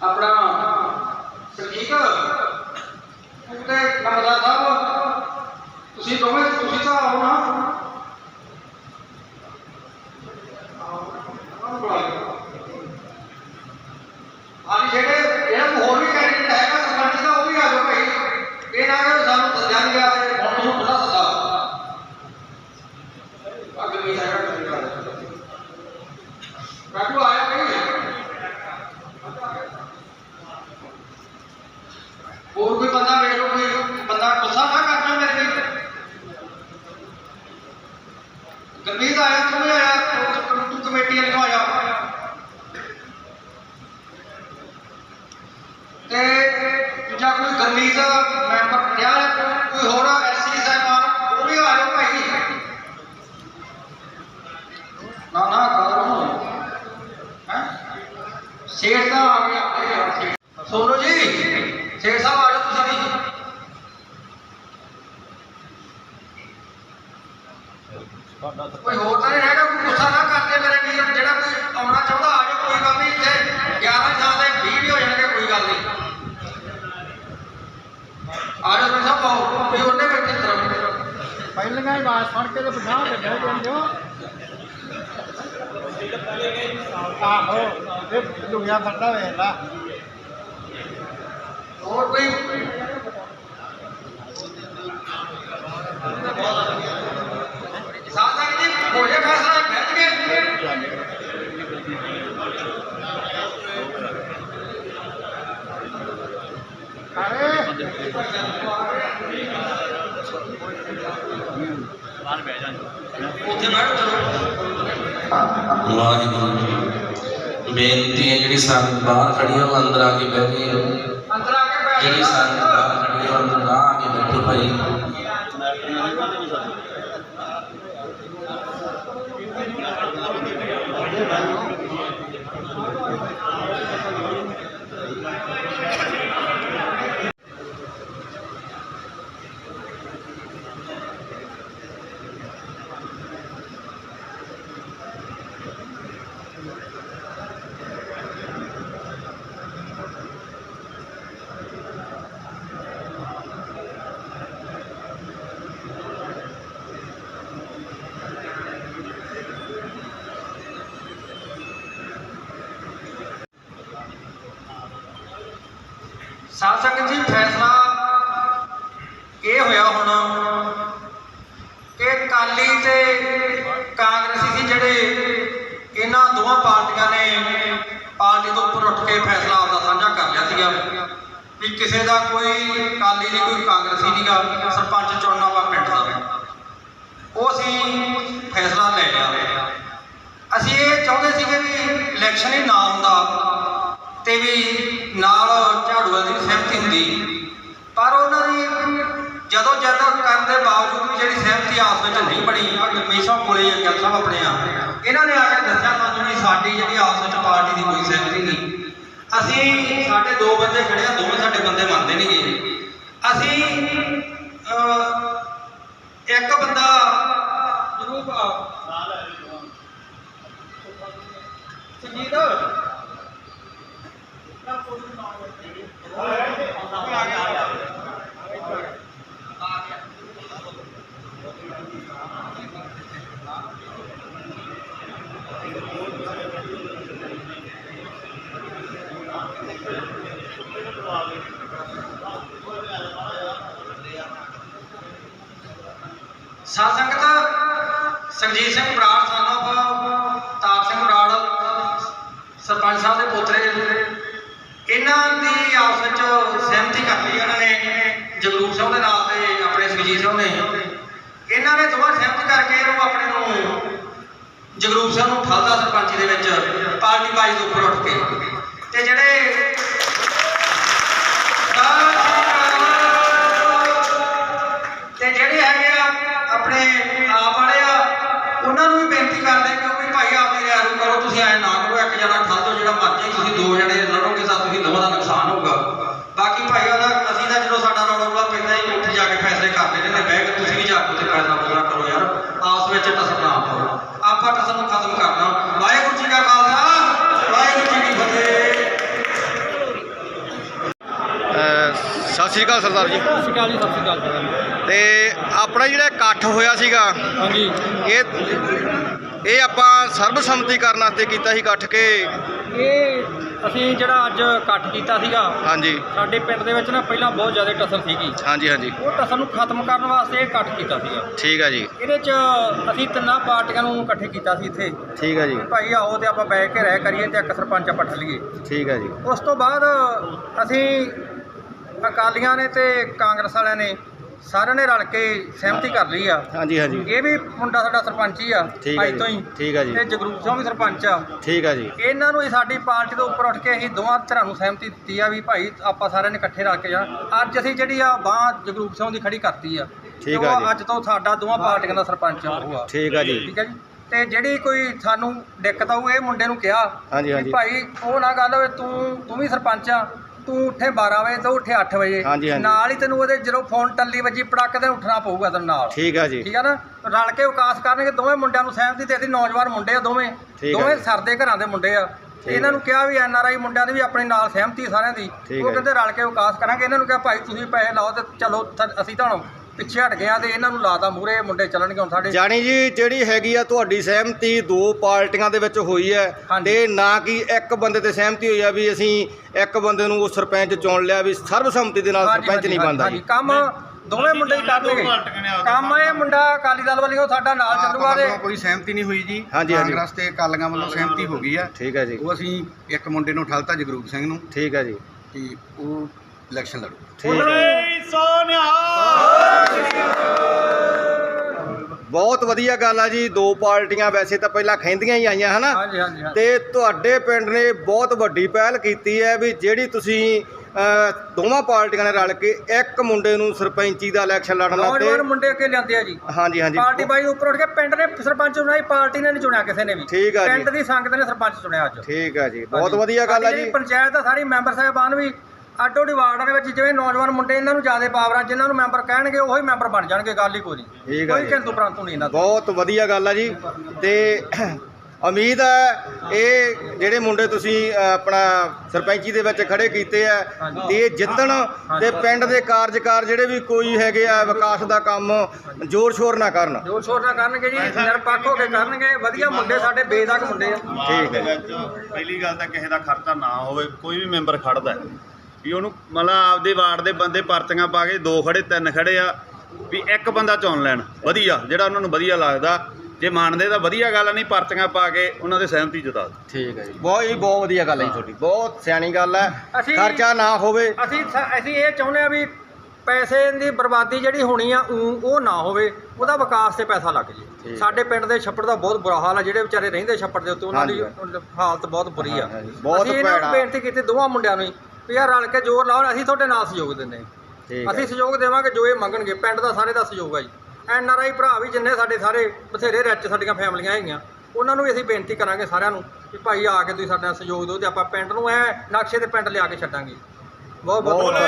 ਆਪਣਾ ਸਰਜੀਤ ਉਹਦੇ ਕਮਲਾ ਸਾਹਿਬ ਤੁਸੀਂ ਦੋਵੇਂ ਤੁਸੀਂ ਤਾਂ ਆਓ ਨਾ ਆਹ ਜਿਹੜੇ ਜਿਹੜਾ ਕੋਈ ਹੋਰ ਵੀ ਕੈਂਡੀਡੇਟ ਹੈਗਾ ਸਰਪੰਚ ਦਾ ਉਹ ਵੀ ਆ ਜਾਓ ਭਾਈ ਇਹ ਨਾ ਕਿ ਸਾਨੂੰ ਸੱਦਿਆ ਨਹੀਂ ਗਿਆ ਤੇ ਹੁਣ ਤੁਹਾਨੂੰ ਪਤਾ ਸੱਦਾ ਅੱਗੇ ਵੀ ਹੈਗਾ ਤੁਸੀਂ ਕਾਟੂ ਆਇਆ ਭਾਈ ਹੋਰ ਕੋਈ ਬੰਦਾ ਵੇਖ ਲਓ ਕੋਈ ਬੰਦਾ ਗੁੱਸਾ ਨਾ ਕਰ ਜਾ ਮੇਰੇ ਤੇ ਗਰਮੀਤ ਆਇਆ ਤੂੰ ਵੀ ਆਇਆ ਤੂੰ- ਤੂੰ ਕਮੇਟੀ ਵਾਲੇ ਨੂੰ ਆਇਆ ਤੇ ਦੂਜਾ ਕੋਈ ਗਰਮੀਤ ਮੈਂਬਰ ਕਿਹਾ ਕੋਈ ਹੋਰ ਐਸਸੀ ਸਾਹਿਬਾਨ ਉਹ ਵੀ ਆ ਜਾਓ ਭਾਈ। ਨਾ ਨਾ ਕਰੋ ਹੈ? ਸ਼ੇਰ ਤਾਂ ਆ ਗਿਆ ਆਪਣੇ ਯਾਰ ਸੋਨੂ ਜੀ, ਸੇਠ ਸਾਹਿਬ ਆ ਜਾਓ ਤੁਸੀਂ ਵੀ। ਕੋਈ ਹੋਰ ਤਾਂ ਨਹੀਂ ਹੈਗਾ ਕੋਈ ਗੁੱਸਾ ਨਾ ਕਰਦੇ ਮੇਰੇ ਵੀਰ ਜਿਹੜਾ ਕੋਈ ਆਉਣਾ ਚਾਹੁੰਦਾ ਆ ਜਾਓ ਕੋਈ ਗੱਲ ਨਹੀਂ ਇੱਥੇ 11 ਸਾਲ ਦੇ 20 ਵੀ ਹੋ ਜਾਣਗੇ ਕੋਈ ਗੱਲ ਨਹੀਂ ਆ ਜਾਓ ਤੁਸੀਂ ਸਭ ਆਓ ਵੀ ਉਹਨੇ ਬੈਠੇ ਤਰ੍ਹਾਂ ਪਹਿਲਾਂ ਹੀ ਬਾਤ ਸੁਣ ਕੇ ਤੇ ਪਛਾਣ ਕੇ ਬਹਿ ਜਾਂਦੇ ਹੋ। ਆਹੋ, ਇਹ ਲੁਗਿਆ ਬੰਦਾ ਵੇਖਦਾ ਹੋਰ ਕੋਈ ਸਾਥ ਸੰਗਤ ਜੀ ਹੋ ਜਾ ਫੈਸਲਾ ਬੈਠ ਕੇ ਅਰੇ ਉੱਥੇ ਬੈਠੋ ਵਾਹਿਗੁਰੂ ਜੀ। ਬੇਨਤੀ ਹੈ ਜਿਹੜੀ ਸੰਗਤ ਬਾਹਰ ਖੜੀ ਉਹ ਅੰਦਰ ਆ ਕੇ ਬਹਿ ਗਈ ਅੰਦਰ ਆ ਕੇ ਬੈਠ ਜਿਹੜੀ ਸੰਗਤ ਬਾਹਰ ਖੜੀ ਉਹ ਅੰਦਰ ਆ ਕੇ ਬੈਠੋ ਭਾਈ। ਸਾਧ ਸੰਗਤ ਜੀ, ਫੈਸਲਾ ਇਹ ਹੋਇਆ ਹੁਣ ਕਿ ਕਾਲੀ ਤੇ ਕਾਂਗਰਸੀ ਸੀ ਜਿਹੜੇ ਇਹਨਾਂ ਦੋਵਾਂ ਪਾਰਟੀਆਂ ਨੇ ਪਾਰਟੀ ਤੋਂ ਉੱਪਰ ਉੱਠ ਕੇ ਫੈਸਲਾ ਆਪਦਾ ਸਾਂਝਾ ਕਰ ਲਿਆ ਸੀਗਾ ਵੀ ਕਿਸੇ ਦਾ ਕੋਈ ਕਾਲੀ ਦੀ ਕੋਈ ਕਾਂਗਰਸੀ ਨਹੀਂਗਾ ਸਰਪੰਚ ਚੁਣਨਾ ਵਾ ਪਿੰਡ ਦਾ। ਉਹ ਅਸੀਂ ਫੈਸਲਾ ਲੈ ਲਿਆ। ਅਸੀਂ ਇਹ ਚਾਹੁੰਦੇ ਸੀਗੇ ਵੀ ਇਲੈਕਸ਼ਨ ਹੀ ਨਾ ਹੁੰਦਾ ਤੇ ਵੀ ਨਾਲ ਹੁੰਦੀ। ਪਰ ਉਹਨਾਂ ਦੀ ਜਦੋਂ ਜਦੋਂ ਕਰਨ ਦੇ ਬਾਵਜੂਦ ਵੀ ਜਿਹੜੀ ਸਹਿਮਤੀ ਆਪਸ ਵਿੱਚ ਨਹੀਂ ਬਣੀ ਆ ਹਮੇਸ਼ਾ ਕੋਲੇ ਗੱਲ ਸਾਹਿਬ ਆਪਣੇ ਆ, ਇਹਨਾਂ ਨੇ ਆ ਕੇ ਦੱਸਿਆ ਸਾਨੂੰ ਵੀ ਸਾਡੀ ਜਿਹੜੀ ਆਪਸ ਵਿੱਚ ਪਾਰਟੀ ਦੀ ਕੋਈ ਸਹਿਮਤੀ ਨਹੀਂ। ਅਸੀਂ ਸਾਡੇ ਦੋ ਬੰਦੇ ਖੜੇ ਆ, ਦੋਵੇਂ ਸਾਡੇ ਬੰਦੇ ਮੰਨਦੇ ਨਹੀਂਗੇ ਅਸੀਂ ਅਹ, ਇੱਕ ਬੰਦਾ ਜਰੂਰ ਸੰਜੀਤ ਸਾਧ ਸੰਗਤ ਸੰਜੀਤ ਸਿੰਘ ਬਰਾੜ ਸਾਨੂੰ ਤਾਪ ਸਿੰਘ ਬਰਾੜ ਸਰਪੰਚ ਸਾਹਿਬ ਦੇ ਪੋਤਰੇ, ਇਹਨਾਂ ਦੀ ਆਪਸ ਵਿੱਚ ਸਹਿਮਤੀ ਕਰ ਲਈ ਉਹਨਾਂ ਨੇ, ਜਗਰੂਪ ਸਿੰਘ ਦੇ ਨਾਲ ਤੇ ਆਪਣੇ ਸੁਖਜੀਤ ਸਿੰਘ ਨੇ। ਇਹਨਾਂ ਨੇ ਦੋਵਾਂ ਸਹਿਮਤੀ ਕਰਕੇ ਇਹਨੂੰ ਆਪਣੇ ਨੂੰ ਜਗਰੂਪ ਸਿੰਘ ਨੂੰ ਠਾਲਦਾ ਸਰਪੰਚੀ ਦੇ ਵਿੱਚ, ਪਾਰਟੀ ਬਾਜੀ ਦੇ ਉੱਪਰ ਉੱਠ ਕੇ। ਤੇ ਜਿਹੜੇ ਆਪਣੇ ਆਪ ਵਾਲੇ ਆ ਉਹਨਾਂ ਨੂੰ ਵੀ ਬੇਨਤੀ ਕਰਦੇ ਕਿ ਉਹ ਵੀ ਭਾਈ ਆਪਣੇ ਰੈਰੂ ਕਰੋ ਤੁਸੀਂ ਐ ਨਾ ਕਰੋ ਇੱਕ ਜਣਾ ਠੱਲ ਦੋ ਜਿਹੜਾ ਮਰਜ਼ੀ ਤੁਸੀਂ ਦੋ ਜਣੇ ਲੜੋਗੇ ਤਾਂ ਤੁਸੀਂ ਦੋਵਾਂ ਦਾ ਨੁਕਸਾਨ ਹੋਊਗਾ। ਬਾਕੀ ਭਾਈ ਉਹਦਾ ਅਸੀਂ ਤਾਂ ਜਦੋਂ ਸਾਡਾ ਰੌਲਾ ਰੌਲਾ ਪੈਂਦਾ ਹੀ ਉੱਥੇ ਜਾ ਕੇ ਫੈਸਲੇ ਕਰਦੇ ਨੇ ਤੇ ਬਹਿ ਕੇ ਤੁਸੀਂ ਵੀ ਜਾ ਕੇ ਉੱਥੇ ਫੈਸਲਾ ਪੂਰਾ ਕਰੋ ਯਾਰ ਆਪਸ ਵਿੱਚ ਟਸਣਾ ਨਾ ਪਾਓ। ਆਪਾਂ ਟਸ ਨੂੰ ਖਤਮ ਕਰਨਾ। ਵਾਹਿਗੁਰੂ ਜੀ ਕਾ ਖਾਲਸਾ ਵਾਹਿਗੁਰੂ ਜੀ ਕੀ ਫਤਿਹ। ਸਤਿ ਸ਼੍ਰੀ ਅਕਾਲ ਸਰਦਾਰ ਜੀ। ਸਤਿ ਸ਼੍ਰੀ ਅਕਾਲ ਜੀ ਸਤਿ ਸ਼੍ਰੀ ਅਕਾਲ। ਤੇ ਆਪਣਾ ਜਿਹੜਾ ਇਕੱਠ ਹੋਇਆ ਸੀਗਾ। ਹਾਂਜੀ। ਇਹ ਇਹ ਆਪਾਂ ਸਰਬਸੰਮਤੀ ਕਰਨ ਵਾਸਤੇ ਕੀਤਾ ਸੀ ਇਕੱਠ ਕੇ। ਇਹ ਅਸੀਂ ਜਿਹੜਾ ਅੱਜ ਇਕੱਠ ਕੀਤਾ ਸੀਗਾ ਹਾਂਜੀ। ਸਾਡੇ ਪਿੰਡ ਦੇ ਵਿੱਚ ਨਾ ਪਹਿਲਾਂ ਬਹੁਤ ਜ਼ਿਆਦਾ ਟਸਰ ਸੀਗੀ। ਹਾਂਜੀ ਹਾਂਜੀ। ਉਹ ਟਸਰ ਨੂੰ ਖਤਮ ਕਰਨ ਵਾਸਤੇ ਇਹ ਇਕੱਠ ਕੀਤਾ ਸੀਗਾ। ਠੀਕ ਹੈ ਜੀ। ਇਹਦੇ 'ਚ ਅਸੀਂ ਤਿੰਨਾਂ ਪਾਰਟੀਆਂ ਨੂੰ ਇਕੱਠੇ ਕੀਤਾ ਸੀ ਇੱਥੇ। ਠੀਕ ਹੈ ਜੀ। ਭਾਈ ਆਓ ਤੇ ਆਪਾਂ ਬੈਠ ਕੇ ਰਹਿ ਕਰੀਏ ਤੇ ਇੱਕ ਸਰਪੰਚ ਆਪਾਂ ਠੱਲੀਏ ਠੀਕ ਹੈ ਜੀ। ਉਸ ਤੋਂ ਬਾਅਦ ਅਸੀਂ ਅਕਾਲੀਆਂ ਨੇ ਤੇ ਕਾਂਗਰਸ ਵਾਲਿਆਂ ਨੇ ਸਾਰਿਆਂ ਨੇ ਰਲ ਕੇ ਸਹਿਮਤੀ ਕਰ ਲਈ ਆ। ਹਾਂਜੀ ਹਾਂਜੀ। ਇਹ ਵੀ ਮੁੰਡਾ ਸਾਡਾ ਸਰਪੰਚ ਹੀ ਆ ਠੀਕ ਹੈ ਅੱਜ ਤੋਂ ਹੀ। ਠੀਕ ਹੈ ਜੀ। ਤੇ ਜਗਰੂਪ ਸਿੰਘ ਵੀ ਸਰਪੰਚ ਆ। ਠੀਕ ਹੈ ਜੀ। ਇਹਨਾਂ ਨੂੰ ਹੀ ਸਾਡੀ ਪਾਰਟੀ ਤੋਂ ਉੱਪਰ ਉੱਠ ਕੇ ਅਸੀਂ ਦੋਵਾਂ ਧਿਰਾਂ ਨੂੰ ਸਹਿਮਤੀ ਦਿੱਤੀ ਆ ਵੀ ਭਾਈ ਆਪਾਂ ਸਾਰਿਆਂ ਨੇ ਇਕੱਠੇ ਰਲ ਕੇ ਜਾਣਾ। ਅੱਜ ਅਸੀਂ ਜਿਹੜੀ ਆ ਬਾਹ ਜਗਰੂਪ ਸਿੰਘ ਦੀ ਖੜੀ ਕਰਤੀ ਆ। ਤੇ ਠੀਕ ਉਹ ਆ ਜੀ। ਅੱਜ ਤੋਂ ਸਾਡਾ ਦੋਵਾਂ ਪਾਰਟੀਆਂ ਦਾ ਸਰਪੰਚ ਆ ਉਹ ਆ। ਠੀਕ ਹੈ ਜੀ। ਠੀਕ ਹੈ ਜੀ। ਤੇ ਜਿਹੜੀ ਕੋਈ ਸਾਨੂੰ ਦਿੱਕਤ ਆਊ ਇਹ ਮੁੰਡੇ ਨੂੰ ਕਿਹਾ ਹਾਂਜੀ, ਵੀ ਹਾਂਜੀ। ਭਾਈ ਉਹ ਨਾ ਗੱਲ ਹੋਵੇ ਤੂੰ ਤੂੰ ਵੀ ਸਰਪੰਚ ਆ। ਤੂੰ ਉੱਠੇ 12 ਵਜੇ ਤੋਂ ਉੱਠੇ 8 ਵਜੇ। ਹਾਂਜੀ। ਨਾਲ ਹੀ ਤੈਨੂੰ ਉਹਦੇ ਜਦੋਂ ਫੋਨ ਟੱਲੀ ਵੱਜੀ ਪੜਕ ਤੇ ਉੱਠਣਾ ਪਊਗਾ ਤੈਨੂੰ ਨਾਲ। ਠੀਕ ਹੈ ਜੀ। ਠੀਕ ਆ ਨਾ? ਰਲ ਕੇ ਵਿਕਾਸ ਕਰਨਗੇ ਦੋਵੇਂ ਮੁੰਡਿਆਂ ਨੂੰ ਸਹਿਮਤੀ ਤੇ ਅਸੀਂ ਨੌਜਵਾਨ ਮੁੰਡੇ ਆ ਦੋਵੇਂ। ਠੀਕ ਆ ਦੋਵੇਂ ਜੀ। ਸਰਦੇ ਘਰਾਂ ਦੇ ਮੁੰਡੇ ਆ। ਤੇ ਇਹਨਾਂ ਨੂੰ ਕਿਹਾ ਵੀ ਐਨ ਆਰ ਆਈ ਮੁੰਡਿਆਂ ਦੀ ਵੀ ਆਪਣੇ ਨਾਲ ਸਹਿਮਤੀ ਸਾਰਿਆਂ ਦੀ। ਠੀਕ ਉਹ ਆ ਜੀ। ਕਹਿੰਦੇ ਰਲ ਕੇ ਵਿਕਾਸ ਕਰਾਂਗੇ। ਇਹਨਾਂ ਨੂੰ ਕਿਹਾ ਭਾਈ ਤੁਸੀਂ ਪੈਸੇ ਲਾਓ ਤੇ ਚਲੋ ਥ- ਅਸੀਂ ਤਾਂ ਹੁਣ ਪਿੱਛੇ ਹਟ ਗਏ ਆ ਤੇ ਇਹਨਾਂ ਨੂੰ ਲਾਤਾ ਮੂਰੇ ਮੁੰਡੇ ਚੱਲਣਗੇ ਹੁਣ ਸਾਡੇ। ਜਾਣੀ ਜੀ ਜਿਹੜੀ ਹੈਗੀ ਆ ਤੁਹਾਡੀ ਸਹਿਮਤੀ ਦੋ ਪਾਰਟੀਆਂ ਦੇ ਵਿੱਚ ਹੋਈ ਹੈ। ਤੇ ਨਾ ਕਿ ਇੱਕ ਬੰਦੇ ਤੇ ਸਹਿਮਤੀ ਹੋਈ ਆ ਵੀ ਅਸੀਂ ਇੱਕ ਬੰਦੇ ਨੂੰ ਉਹ ਸਰਪੰਚ ਚੁਣ ਲਿਆ ਵੀ ਸਰਬਸੰਮਤੀ ਦੇ ਨਾਲ ਸਰਪੰਚ ਨਹੀਂ ਬਣਦਾ ਹਾਂਜੀ ਜੀ। ਕੰਮ ਦੋਵੇਂ ਮੁੰਡੇ ਹੀ ਕਰਨਗੇ ਕੰਮ ਇਹ ਮੁੰਡਾ ਅਕਾਲੀ ਦਲ ਵੱਲੋਂ ਸਾਡਾ ਨਾਲ ਚੱਲੂਗਾ ਤੇ ਵੱਲੋਂ ਕੋਈ ਸਹਿਮਤੀ ਨਹੀਂ ਹੋਈ ਜੀ। ਹਾਂਜੀ, ਹਾਂਜੀ। ਕਾਂਗਰਸ ਤੇ ਅਕਾਲੀਆਂ ਵੱਲੋਂ ਸਹਿਮਤੀ ਹੋ ਗਈ ਆ। ਠੀਕ ਹੈ ਜੀ। ਉਹ ਅਸੀਂ ਇੱਕ ਮੁੰਡੇ ਨੂੰ ਠਲਤਾ ਜਗਰੂਪ ਸਿੰਘ ਨੂੰ। ਠੀਕ ਹੈ ਜੀ। ਤੇ ਉਹ ਇਲੈਕਸ਼ਨ ਲੜੂ। ਠੀਕ ਹੈ ਬਹੁਤ ਵਧੀਆ ਗੱਲ ਆ ਜੀ ਦੋ ਪਾਰਟੀਆਂ ਵੈਸੇ ਤਾਂ ਪਹਿਲਾਂ ਖੈਂਦੀਆਂ ਹੀ ਆਈਆਂ ਹਨਾ? ਹਾਂਜੀ ਹਾਂਜੀ ਹਾਂਜੀ। ਤੇ ਤੁਹਾਡੇ ਪਿੰਡ ਨੇ ਬਹੁਤ ਵੱਡੀ ਪਹਿਲ ਕੀਤੀ ਹੈ ਵੀ ਜਿਹੜੀ ਤੁਸੀਂ ਅਹ, ਦੋਵਾਂ ਪਾਰਟੀਆਂ ਨੇ ਰਲ ਕੇ ਇੱਕ ਮੁੰਡੇ ਨੂੰ ਸਰਪੰਚੀ ਦਾ ਇਲੈਕਸ਼ਨ ਲੜਨ ਨੌਜਵਾਨ ਲੱਗੇ ਮੁੰਡੇ ਅੱਗੇ ਲਿਆਂਦੇ ਆ ਜੀ। ਹਾਂਜੀ ਹਾਂਜੀ। ਪਾਰਟੀ ਬਾਈ ਉੱਪਰ ਉੱਠ ਕੇ ਪਿੰਡ ਨੇ ਸਰਪੰਚ ਚੁਣਾਈ ਪਾਰਟੀ ਨੇ ਨਹੀਂ ਚੁਣਿਆ ਕਿਸੇ ਨੇ ਵੀ। ਠੀਕ ਆ ਜੀ। ਪਿੰਡ ਦੀ ਸੰਗਤ ਨੇ ਸਰਪੰਚ ਚੁਣਿਆ ਅੱਜ। ਠੀਕ ਹੈ ਜੀ। ਬਹੁਤ। ਵਧੀਆ ਗੱਲ ਆ ਜੀ ਜਿਹੜੀ ਪੰਚਾਇਤ ਆ ਸਾਰੀ ਮੈਂਬਰ ਸਾਹਿਬਾਨ ਵੀ ਅੱਡੋ ਅੱਡੀ ਵਾਰਡਾਂ ਦੇ ਵਿੱਚ ਜਿਵੇਂ ਨੌਜਵਾਨ ਮੁੰਡੇ ਇਹਨਾਂ ਨੂੰ ਜ਼ਿਆਦਾ ਪਾਵਰਾਂ ਜਿਨ੍ਹਾਂ ਨੂੰ ਮੈਂਬਰ ਕਹਿਣਗੇ ਉਹੀ ਮੈਂਬਰ ਬਣ ਜਾਣਗੇ ਗੱਲ ਹੀ ਕੋਈ ਨਹੀਂ। ਠੀਕ ਆ ਕੋਈ ਜੀ। ਕਿੰਤੂ ਪ੍ਰੰਤੂ ਨਹੀਂ ਇਹਨਾਂ ਦਾ ਬਹੁਤ ਵਧੀਆ ਗੱਲ ਆ ਜੀ। ਤੇ ਉਮੀਦ ਹੈ ਇਹ ਜਿਹੜੇ ਮੁੰਡੇ ਤੁਸੀਂ ਅ, ਆਪਣਾ ਸਰਪੰਚੀ ਦੇ ਵਿੱਚ ਖੜੇ ਕੀਤੇ ਆ। ਤੇ ਇਹ ਜਿੱਤਣ ਤੇ ਪਿੰਡ ਦੇ ਕਾਰਜਕਾਰ ਜਿਹੜੇ ਵੀ ਕੋਈ ਹੈਗੇ ਆ ਵਿਕਾਸ ਦਾ ਕੰਮ ਜ਼ੋਰ ਸ਼ੋਰ ਨਾ ਕਰਨ। ਜੋਰ ਸ਼ੋਰ ਨਾਲ ਕਰਨਗੇ ਜੀ ਨਿਰਪੱਖ ਹੋ ਕੇ ਕਰਨਗੇ। ਵਧੀਆ ਮੁੰਡੇ ਸਾਡੇ ਬੇਦਕ ਮੁੰਡੇ ਆ। ਠੀਕ ਹੈ ਵਿੱਚ ਪਹਿਲੀ ਗੱਲ ਤਾਂ ਕਿਸੇ ਦਾ ਖਰਚਾ ਨਾ ਹੋਵੇ ਕੋਈ ਵੀ ਮੈਂਬਰ ਖੜਦਾ ਹੈ। ਵੀ ਉਹਨੂੰ ਮਤਲਬ ਆਪਦੇ ਵਾਰਡ ਦੇ ਬੰਦੇ ਪਰਚੀਆਂ ਪਾ ਕੇ ਦੋ ਖੜੇ ਤਿੰਨ ਖੜੇ ਆ ਵੀ ਇੱਕ ਬੰਦਾ ਚੁਣ ਲੈਣ। ਵਧੀਆ ਜਿਹੜਾ ਉਹਨਾਂ ਨੂੰ ਵਧੀਆ ਲੱਗਦਾ। ਜੇ ਮੰਨਦੇ ਤਾਂ ਵਧੀਆ ਗੱਲ ਨਹੀਂ ਪਰਚੀਆਂ ਪਾ ਕੇ ਉਹਨਾਂ ਦੇ ਸਹਿਮਤੀ ਜਤਾ ਠੀਕ ਹੈ ਜੀ। ਬਹੁਤ ਇਹ ਬਹੁਤ ਵਧੀਆ ਗੱਲ ਹੈ ਜੀ ਤੁਹਾਡੀ। ਬਹੁਤ ਸਿਆਣੀ ਗੱਲ ਹੈ ਅਸੀਂ- ਖਰਚਾ ਨਾ ਹੋਵੇ। ਅਸੀਂ ਸ- ਅਸੀਂ ਇਹ ਚਾਹੁੰਦੇ ਆ ਵੀ ਪੈਸੇ ਦੀ ਬਰਬਾਦੀ ਜਿਹੜੀ ਹੋਣੀ ਆ ਊਂ ਉਹ ਨਾ ਹੋਵੇ। ਉਹਦਾ ਵਿਕਾਸ ਤੇ ਪੈਸਾ ਲੱਗ ਜੇ। ਠੀਕ। ਸਾਡੇ ਪਿੰਡ ਦੇ ਛੱਪੜ ਦਾ ਬਹੁਤ ਬੁਰਾ ਹਾਲ ਆ ਜਿਹੜੇ ਵਿਚਾਰੇ ਰਹਿੰਦੇ ਛੱਪੜ ਦੇ ਉੱਤੇ ਉਹਨਾਂ ਦੀ ਹਾਂਜੀ। ਹਾਲਤ ਬਹੁਤ ਬੁਰੀ ਆ। ਹਾਂਜੀ, ਬਹੁਤ ਅਸੀਂ ਇਹਨਾਂ ਨੂੰ ਭੈੜਾ। ਬੇਨਤੀ ਕੀਤੀ ਦੋਵਾਂ ਮੁੰਡਿਆਂ ਨੂੰ ਹੀ ਵੀ ਯਾਰ ਰਲ ਕੇ ਜ਼ੋਰ ਲਾਓ ਅਸੀਂ ਤੁਹਾਡੇ ਨਾਲ ਸਹਿਯੋਗ ਦਿੰਦੇ ਹਾਂ। ਠੀਕ ਅਸੀਂ ਸਹਿਯੋਗ ਦੇਵਾਂਗੇ ਜੋ ਇਹ ਮੰਗਣਗੇ ਪਿੰਡ ਦਾ ਸਾਰੇ ਦਾ ਸਹਿਯੋਗ ਆ ਜੀ ਐਨ ਆਰ ਆਈ ਭਰਾ ਵੀ ਜਿੰਨੇ ਸਾਡੇ ਸਾਰੇ ਬਥੇਰੇ ਰਿਚ ਸਾਡੀਆਂ ਫੈਮਲੀਆਂ ਹੈਗੀਆਂ ਉਹਨਾਂ ਨੂੰ ਵੀ ਅਸੀਂ ਬੇਨਤੀ ਕਰਾਂਗੇ ਸਾਰਿਆਂ ਨੂੰ ਕਿ ਭਾਈ ਆ ਕੇ ਤੁਸੀਂ ਸਾਡੇ ਨਾਲ ਸਹਿਯੋਗ ਦਿਓ ਤੇ ਆਪਾਂ ਪਿੰਡ ਨੂੰ ਐ ਨਕਸ਼ੇ ਤੇ ਪਿੰਡ ਲਿਆ ਕੇ ਛੱਡਾਂਗੇ ਬਹੁਤ ਬਹੁਤ। ਧੰਨਵਾਦ।